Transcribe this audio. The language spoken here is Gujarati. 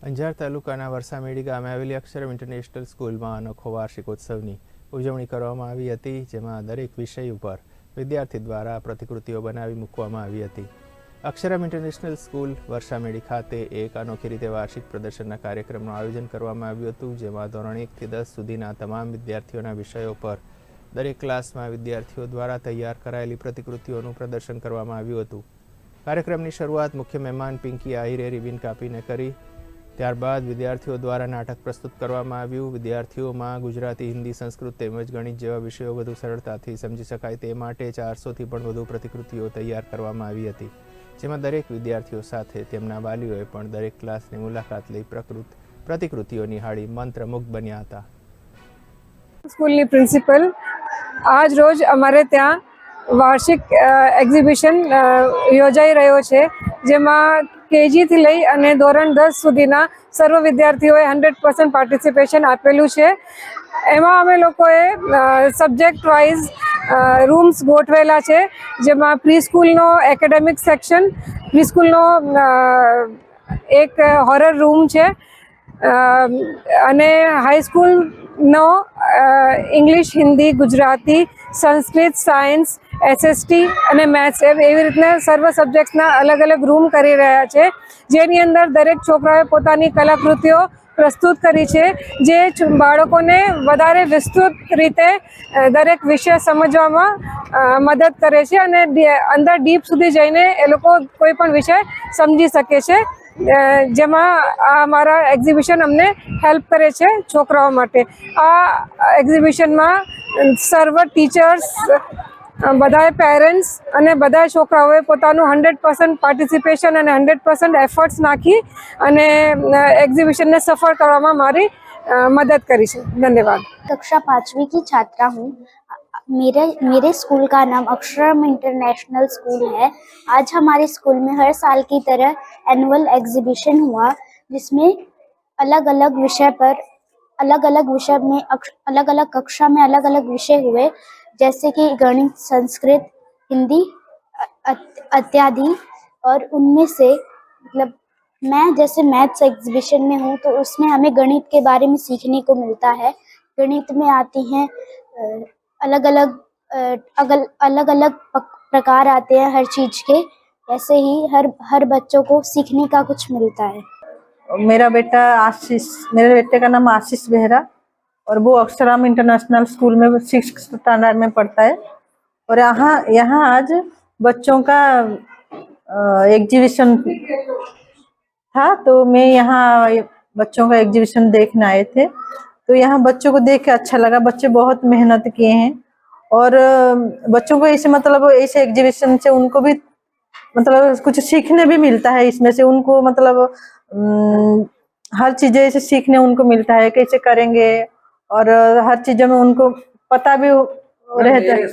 અંજાર તાલુકાના વરસામેડી ગામે આવેલી અક્ષરમ ઇન્ટરનેશનલ સ્કૂલમાં અનોખો વાર્ષિકોત્સવની ઉજવણી કરવામાં આવી હતી, જેમાં દરેક વિષય ઉપર વિદ્યાર્થી દ્વારા પ્રતિકૃતિઓ બનાવી મૂકવામાં આવી હતી. અક્ષરમ ઇન્ટરનેશનલ સ્કૂલ વરસામેડી ખાતે એક અનોખી રીતે વાર્ષિક પ્રદર્શનના કાર્યક્રમનું આયોજન કરવામાં આવ્યું હતું, જેમાં ધોરણ એકથી દસ સુધીના તમામ વિદ્યાર્થીઓના વિષયો પર દરેક ક્લાસમાં વિદ્યાર્થીઓ દ્વારા તૈયાર કરાયેલી પ્રતિકૃતિઓનું પ્રદર્શન કરવામાં આવ્યું હતું. કાર્યક્રમની શરૂઆત મુખ્ય મહેમાન પિંકી આહિરે, રિબિન કાપીને કરી ત્યારબાદ વિદ્યાર્થીઓ દ્વારા નાટક પ્રસ્તુત કરવામાં આવ્યું. વિદ્યાર્થીઓમાં ગુજરાતી, હિન્દી, સંસ્કૃત તેમજ ગણિત જેવા વિષયો વધુ સરળતાથી સમજી શકાય તે માટે ચારસોથી પણ વધુ પ્રતિકૃતિઓ તૈયાર કરવામાં આવી હતી. જેમાં દરેક વિદ્યાર્થીઓ સાથે તેમના વાલીઓએ પણ દરેક ક્લાસની મુલાકાત લઈ પ્રકૃત પ્રતિકૃતિઓ નિહાળી મંત્રમુગ્ધ બન્યા હતા. સ્કૂલની પ્રિન્સિપલ, આજ રોજ અમારે ત્યાં વાર્ષિક એક્ઝિબિશન યોજાઈ રહ્યો છે, જેમાં કેજીથી લઈ અને ધોરણ દસ સુધીના સર્વ વિદ્યાર્થીઓએ હંડ્રેડ પર્સન્ટ પાર્ટિસિપેશન આપેલું છે. એમાં અમે લોકોએ સબ્જેક્ટ વાઇઝ રૂમ્સ ગોઠવેલા છે, જેમાં પ્રી સ્કૂલનો એકેડેમિક સેક્શન પ્રી સ્કૂલનો એક હોરર રૂમ છે અને હાઈસ્કૂલનો English Hindi Gujarati Sanskrit science SST અને મેથ્સ એવી રીતના સર્વ સબ્જેક્ટ્સના અલગ અલગ રૂમ કરી રહ્યા છે. જેની અંદર દરેક છોકરાઓએ પોતાની કલાકૃતિઓ પ્રસ્તુત કરી છે, જે બાળકોને વધારે વિસ્તૃત રીતે દરેક વિષય સમજવામાં મદદ કરે છે અને અંદર ડીપ સુધી જઈને એ લોકો કોઈ પણ વિષય સમજી શકે છે. જેમાં આ મારા એક્ઝિબિશન અમને હેલ્પ કરે છે છોકરાઓ માટે. આ એક્ઝિબિશનમાં સર્વ ટીચર્સ બધાએ પેરેન્ટ્સ અને બધા છોકરાઓએ પોતાનું હંડ્રેડ પર્સન્ટ પાર્ટિસિપેશન અને હંડ્રેડ પર્સન્ટ એફર્ટ્સ નાખી અને એક્ઝિબિશનને સફળ કરવામાં મારી અ, મદદ કરી છે ધન્યવાદ कक्षा पाँचवीं की छात्रा हूँ मेरे मेरे स्कूल का नाम अक्षरम इंटरनेशनल स्कूल है आज हमारे स्कूल में हर साल की तरह एनुअल एग्जीबिशन हुआ जिसमें अलग अलग विषय पर अलग अलग विषय में अक्ष- अलग अलग कक्षा में अलग अलग विषय हुए जैसे कि गणित, संस्कृत, हिंदी इत्यादि और उनमें से मतलब मैं जैसे मैथ्स एग्जीबिशन में हूँ तो उसमें हमें गणित के बारे में सीखने को मिलता है। गणित में आती हैं अलग अलग अगल अलग अलग प्रकार आते हैं हर चीज़ के। ऐसे ही हर हर बच्चों को सीखने का कुछ मिलता है। मेरा बेटा आशीष, मेरे बेटे का नाम आशीष बेहरा। और वो अक्षराम इंटरनेशनल स्कूल में सिक्स स्टैंडर्ड में पढ़ता है। और यहाँ यहाँ आज बच्चों का एग्जीबिशन था तो मैं यहाँ बच्चों का एग्जीबिशन देखने आए थे। तो यहाँ बच्चों को देख के अच्छा लगा। बच्चे बहुत मेहनत किए हैं। और बच्चों को ऐसे मतलब ऐसे एग्जीबिशन से उनको भी मतलब कुछ सीखने भी मिलता है। इसमें से उनको मतलब हर चीज़ें ऐसे सीखने उनको मिलता है। कैसे करेंगे? और अ, हर चीजों में उनको पता भी रहता है